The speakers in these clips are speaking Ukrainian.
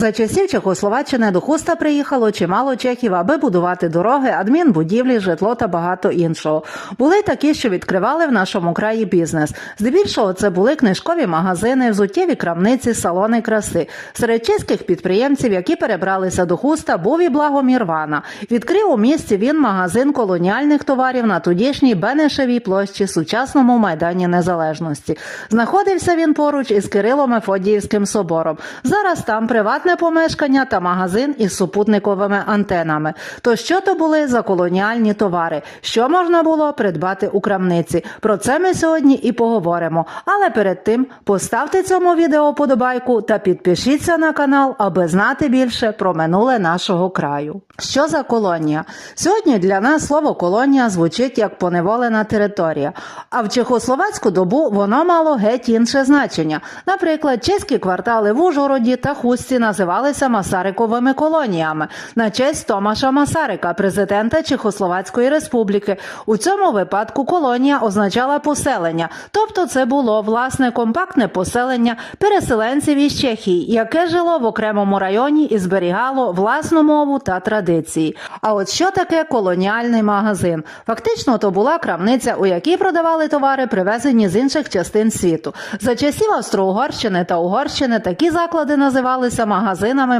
За часів Чехословаччини до Хуста приїхало чимало чехів, аби будувати дороги, адмінбудівлі, житло та багато іншого. Були такі, що відкривали в нашому краї бізнес. Здебільшого це були книжкові магазини, взуттєві крамниці, салони краси. Серед чеських підприємців, які перебралися до Хуста, був і Благомір Вана. Відкрив у місті він магазин колоніальних товарів на тодішній Бенешевій площі, сучасному майдані Незалежності. Знаходився він поруч із Кирилом Мефодіївським собором. Зараз там приватне помешкання та магазин із супутниковими антенами. То що то були за колоніальні товари? Що можна було придбати у крамниці? Про це ми сьогодні і поговоримо. Але перед тим поставте цьому відео подобайку та підпишіться на канал, аби знати більше про минуле нашого краю. Що за колонія? Сьогодні для нас слово колонія звучить як поневолена територія, а в чехословацьку добу воно мало геть інше значення. Наприклад, чеські квартали в Ужгороді та Хустці називалися Масариковими колоніями на честь Томаша Масарика, президента Чехословацької республіки. У цьому випадку колонія означала поселення, тобто це було власне компактне поселення переселенців із Чехії, яке жило в окремому районі і зберігало власну мову та традиції. А от що таке колоніальний магазин? Фактично, то була крамниця, у якій продавали товари, привезені з інших частин світу. За часів Австро-Угорщини та Угорщини такі заклади називалися магазинами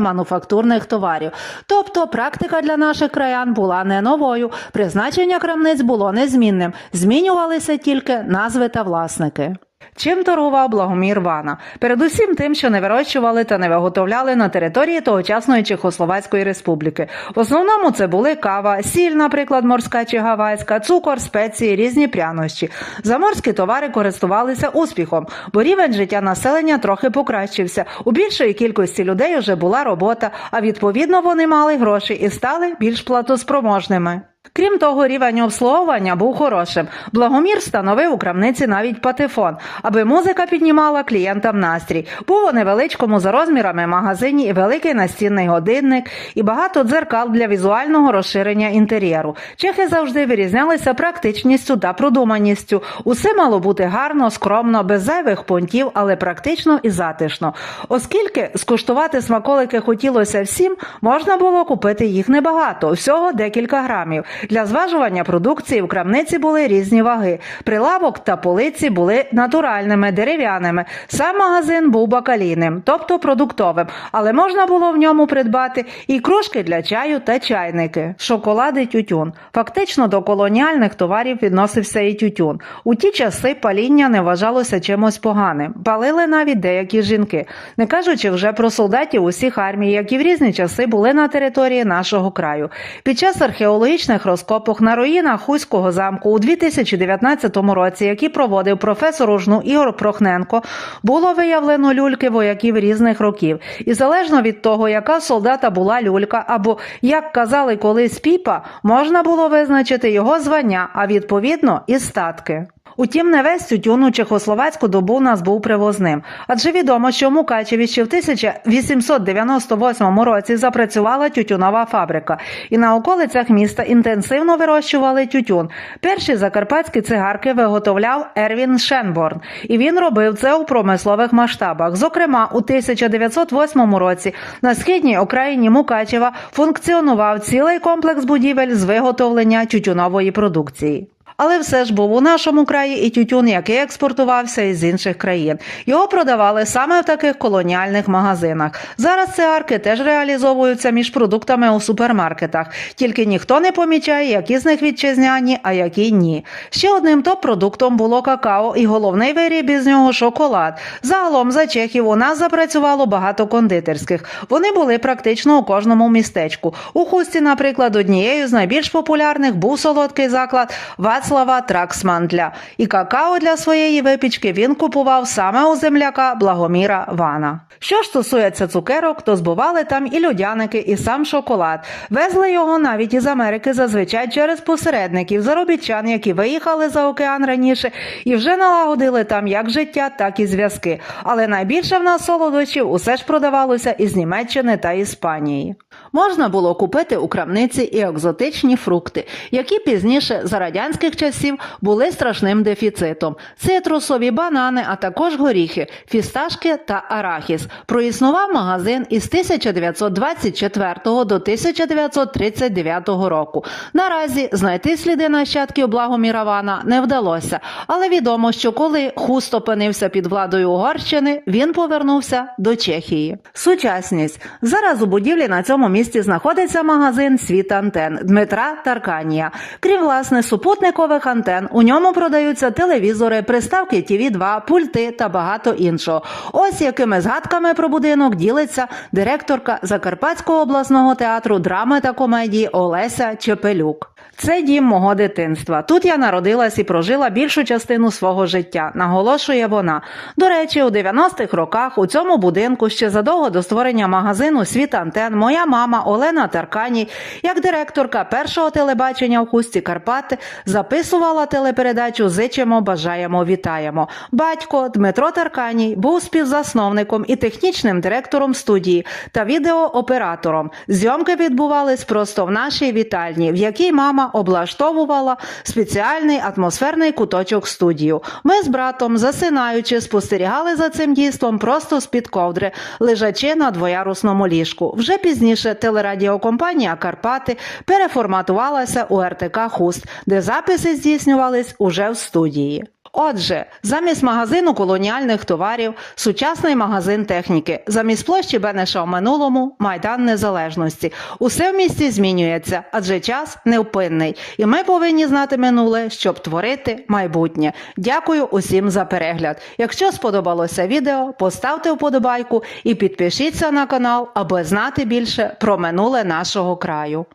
мануфактурних товарів. Тобто практика для наших краян була не новою. Призначення крамниць було незмінним. Змінювалися тільки назви та власники. Чим торгував Благомір Вана? Передусім тим, що не вирощували та не виготовляли на території тогочасної Чехословацької республіки. В основному це були кава, сіль, наприклад, морська чи гавайська, цукор, спеції, різні прянощі. Заморські товари користувалися успіхом, бо рівень життя населення трохи покращився. У більшої кількості людей вже була робота, а відповідно вони мали гроші і стали більш платоспроможними. Крім того, рівень обслуговування був хорошим. Благомір встановив у крамниці навіть патефон, аби музика піднімала клієнтам настрій. Був у невеличкому за розмірами магазині і великий настінний годинник, і багато дзеркал для візуального розширення інтер'єру. Чехи завжди вирізнялися практичністю та продуманістю. Усе мало бути гарно, скромно, без зайвих понтів, але практично і затишно. Оскільки скуштувати смаколики хотілося всім, можна було купити їх небагато, всього декілька грамів. Для зважування продукції в крамниці були різні ваги. Прилавок та полиці були натуральними, дерев'яними. Сам магазин був бакалійним, тобто продуктовим, але можна було в ньому придбати і кружки для чаю та чайники, шоколади, тютюн. Фактично до колоніальних товарів відносився і тютюн. У ті часи паління не вважалося чимось поганим. Палили навіть деякі жінки, не кажучи вже про солдатів усіх армій, які в різні часи були на території нашого краю. Під час археологічних розкопок на руїнах Хуського замку у 2019 році, які проводив професор ужну Ігор Прохненко, було виявлено люльки вояків різних років. І залежно від того, яка солдата була люлька, або як казали колись піпа, можна було визначити його звання, а відповідно і статки. Утім, не весь тютюн у чехословацьку добу нас був привозним, адже відомо, що в Мукачеві ще в 1898 році запрацювала тютюнова фабрика, і на околицях міста інтенсивно вирощували тютюн. Перші закарпатські цигарки виготовляв Ервін Шенборн, і він робив це у промислових масштабах. Зокрема, у 1908 році на східній окраїні Мукачева функціонував цілий комплекс будівель з виготовлення тютюнової продукції. Але все ж був у нашому краї і тютюн, який експортувався із інших країн. Його продавали саме в таких колоніальних магазинах. Зараз цигарки теж реалізовуються між продуктами у супермаркетах, тільки ніхто не помічає, які з них вітчизняні, а які ні. Ще одним топ-продуктом було какао, і головний виріб із нього шоколад. Загалом за чехів у нас запрацювало багато кондитерських. Вони були практично у кожному містечку. У хусті, наприклад, однією з найбільш популярних був солодкий заклад Вацлава Траксмантля. І какао для своєї випічки він купував саме у земляка Благоміра Вана. Що ж стосується цукерок, то збували там і людяники, і сам шоколад. Везли його навіть із Америки зазвичай через посередників, заробітчан, які виїхали за океан раніше і вже налагодили там як життя, так і зв'язки. Але найбільше в нас солодощів усе ж продавалося із Німеччини та Іспанії. Можна було купити у крамниці і екзотичні фрукти, які пізніше за радянських часів були страшним дефіцитом: цитрусові, банани, а також горіхи, фісташки та арахіс. Проіснував магазин із 1924 до 1939 року. Наразі знайти сліди нащадків Благоміра Вана не вдалося, але відомо, що коли хуст опинився під владою Угорщини, він повернувся до Чехії. Сучасність зараз у будівлі на цьому місці знаходиться магазин Світ антен Дмитра Тарканія. Крім власне супутникових антен, у ньому продаються телевізори, приставки tv 2 пульти та багато іншого. Ось якими згадками про будинок ділиться директорка Закарпатського обласного театру драми та комедії Олеся Чепелюк. Це дім мого дитинства. Тут я народилась і прожила більшу частину свого життя, наголошує вона. До речі, у 90-х роках у цьому будинку ще задовго до створення магазину Світ антен моя мама Олена Тарканій, як директорка першого телебачення в хусті Карпати, записувала телепередачу Зичимо, бажаємо, вітаємо. Батько Дмитро Тарканій був співзасновником і технічним директором студії та відеооператором. Зйомки відбувались просто в нашій вітальні, в якій мама облаштовувала спеціальний атмосферний куточок студію. Ми з братом, засинаючи, спостерігали за цим дійством просто з-під ковдри, лежачи на двоярусному ліжку. Вже пізніше телерадіокомпанія Карпати переформатувалася у РТК Хуст, де записи здійснювались уже в студії. Отже, замість магазину колоніальних товарів, сучасний магазин техніки, замість площі Бенеша в минулому майдан незалежності. Усе в місті змінюється, адже час невпинний, і ми повинні знати минуле, щоб творити майбутнє. Дякую усім за перегляд. Якщо сподобалося відео, поставте вподобайку і підпишіться на канал, аби знати більше про минуле нашого краю.